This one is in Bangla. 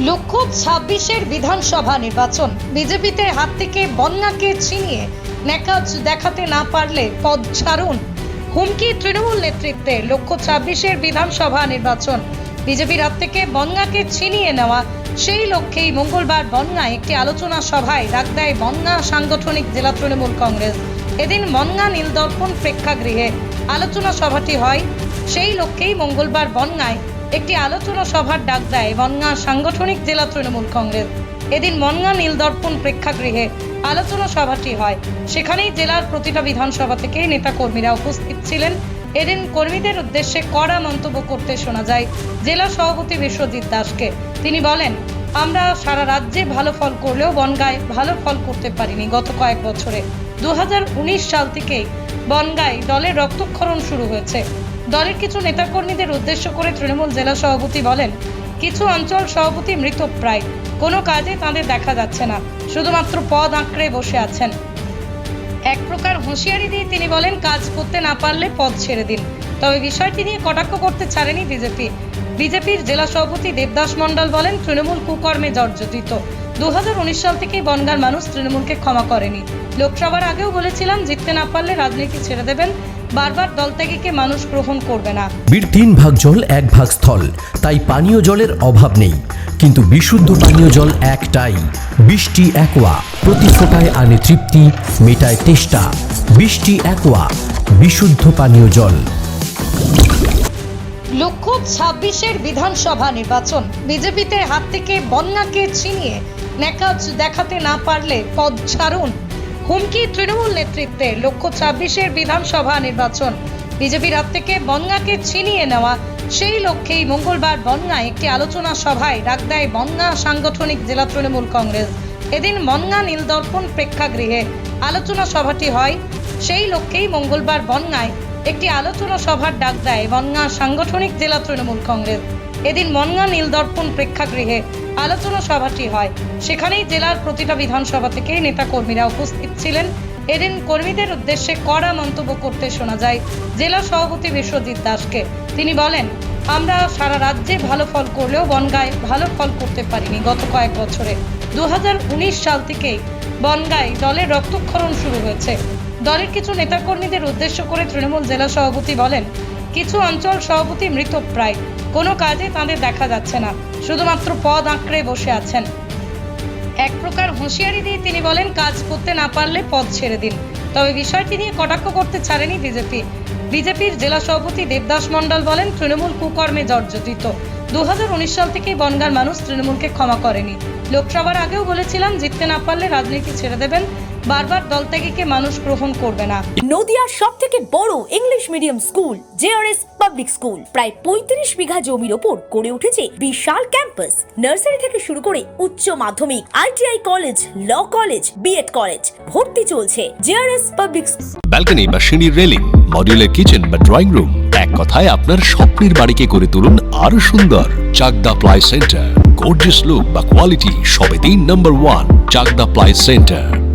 লক্ষ্য ছাব্বিশের বিধানসভা নির্বাচন। বিজেপিতে হাত থেকে বন্যাকে ছিনিয়ে নেকাজ দেখাতে না পারলে পদ ছাড়ুন। হুমকি তৃণমূল নেতৃত্বে লক্ষ্য ছাব্বিশের বিধানসভা নির্বাচন। বিজেপির হাত থেকে বন্যাকে ছিনিয়ে নেওয়া, সেই লক্ষ্যেই মঙ্গলবার বন্যায় একটি আলোচনা সভায় ডাক দেয় বন্যা সাংগঠনিক জেলা তৃণমূল কংগ্রেস। এদিন বন্যা নীলদর্পণ প্রেক্ষাগৃহে আলোচনা সভাটি হয়। সেই লক্ষ্যেই মঙ্গলবার বন্যায় একটি আলোচনা সভার ডাক দেয় বনগাঁ সাংগঠনিক জেলা তৃণমূল কংগ্রেস। এদিন মনগাঁ নীলদর্পণ প্রেক্ষাগৃহে আলোচনা সভাটি হয়। সেখানেই জেলার প্রতিটা বিধানসভা থেকে নেতা কর্মীরা উপস্থিত ছিলেন। এদিন কর্মীদের উদ্দেশ্যে কড়া মন্তব্য করতে শোনা যায় জেলা সভাপতি বিশ্বজিৎ দাসকে। তিনি বলেন, আমরা সারা রাজ্যে ভালো ফল করলেও বনগায় ভালো ফল করতে পারিনি গত কয়েক বছরে। দু হাজার উনিশ সাল থেকেই বনগায় দলের রক্তক্ষরণ শুরু হয়েছে। দলের কিছু নেতাকর্মীদের উদ্দেশ্য করে তৃণমূল জেলা সভাপতি বলেন, কিছু অঞ্চল সভাপতি মৃতপ্রায় কোনো কাজে তাদের দেখা যাচ্ছে না। শুধুমাত্র পদ আঁকড়ে বসে আছেন। এক প্রকার হুঁশিয়ারি দিয়ে তিনি বলেন, কাজ করতে না পারলে পদ ছেড়ে দিন। তবে বিষয়টি নিয়ে কটাক্ষ করতে ছাড়েনি বিজেপি। বিজেপির জেলা সভাপতি দেবদাস মণ্ডল বলেন, তৃণমূল কুকর্মে জর্জরিত। দু হাজার উনিশ সাল থেকেই বনগার মানুষ তৃণমূলকে ক্ষমা করেনি। লোকসভার আগেও বলেছিলাম, জিততে না পারলে রাজনীতি ছেড়ে দেবেন। বারবার দল দলত্যাগীকে মানুষ গ্রহণ করবে না। বীর তিন ভাগ জল এক ভাগ স্থল। তাই পানীয় জলের অভাব নেই। কিন্তু বিশুদ্ধ পানীয় জল একটাই। বৃষ্টি একোয়া। প্রতি ফোটায় আনে তৃপ্তি মেটায় তেষ্টা। বৃষ্টি একোয়া। বিশুদ্ধ পানীয় জল। লক্ষ্য ছাব্বিশের বিধানসভা নির্বাচন। বিজেপিতে হাত থেকে বন্যাকে ছিনিয়ে নেকাজ দেখাতে না পারলে পদ ছাড়ুন। হুমকি তৃণমূল নেতৃত্বে লক্ষ্য ছাব্বিশের বিধানসভা নির্বাচন। বিজেপির হাত থেকে বন্যাকে ছিনিয়ে নেওয়া, সেই লক্ষ্যেই মঙ্গলবার বন্যায় একটি আলোচনা সভায় ডাক দেয় বন্যা সাংগঠনিক জেলা তৃণমূল কংগ্রেস। এদিন বন্যা নীলদর্পণ প্রেক্ষাগৃহে আলোচনা সভাটি হয়। সেই লক্ষ্যেই মঙ্গলবার বন্যায় একটি আলোচনা সভার ডাক দেয় বনগাঁ সাংগঠনিক জেলা তৃণমূল কংগ্রেস। এদিন মনগাঁ নীলদর্পণ প্রেক্ষাগৃহে আলোচনা সভাটি হয়। সেখানেই জেলার প্রতিটা বিধানসভা থেকে নেতা কর্মীরা উপস্থিত ছিলেন। এদিন কর্মীদের উদ্দেশ্যে কড়া মন্তব্য করতে শোনা যায় জেলা সভাপতি বিশ্বজিৎ দাসকে। তিনি বলেন, আমরা সারা রাজ্যে ভালো ফল করলেও বনগায় ভালো ফল করতে পারিনি গত কয়েক বছরে। দু হাজার উনিশ সাল থেকেই বনগায় দলের রক্তক্ষরণ শুরু হয়েছে। দলের কিছু নেতাকর্মীদের উদ্দেশ্য করে তৃণমূল জেলা সভাপতি বলেন, কিছু অঞ্চল সভাপতি মৃতপ্রায় কোনো কাজে তাদের দেখা যাচ্ছে না, শুধুমাত্র পদ আঁকড়ে বসে আছেন। এক প্রকার হুঁশিয়ারি দিয়ে তিনি বলেন, কাজ করতে না পারলে পদ ছেড়ে দিন। তবে বিষয়টি নিয়ে কটাক্ষ করতে ছাড়েনি বিজেপি। বিজেপির জেলা সভাপতি দেবদাস মণ্ডল বলেন, তৃণমূল কুকর্মে জর্জরিত। দু হাজার উনিশ সাল থেকেই বনগার মানুষ তৃণমূলকে ক্ষমা করেনি। লোকসভার আগেও বলেছিলাম, জিততে না পারলে রাজনীতি ছেড়ে দেবেন। বারবার দলত্যাগীকে মানুষ গ্রহণ করবে না। নদিয়ার সব থেকে বড় English medium school JRS public school প্রায় পঁয়ত্রিশ বিঘা জমির ওপর গড়ে উঠেছে বিশাল ক্যাম্পাস নার্সারি থেকে শুরু করে উচ্চ মাধ্যমিক ITI college law college BEd college ভর্তি চলছে জেআরএস পাবলিক ব্যালকনি বা সিঁড়ির রেলিং মডিউলার কিচেন বা ড্রয়িং রুম এক কথায় আপনার স্বপ্নের বাড়িকে করে তুলুন আরও সুন্দর। Chakdah ply centre gorgeous look বা কোয়ালিটি সবে তিন number one Chakdah ply centre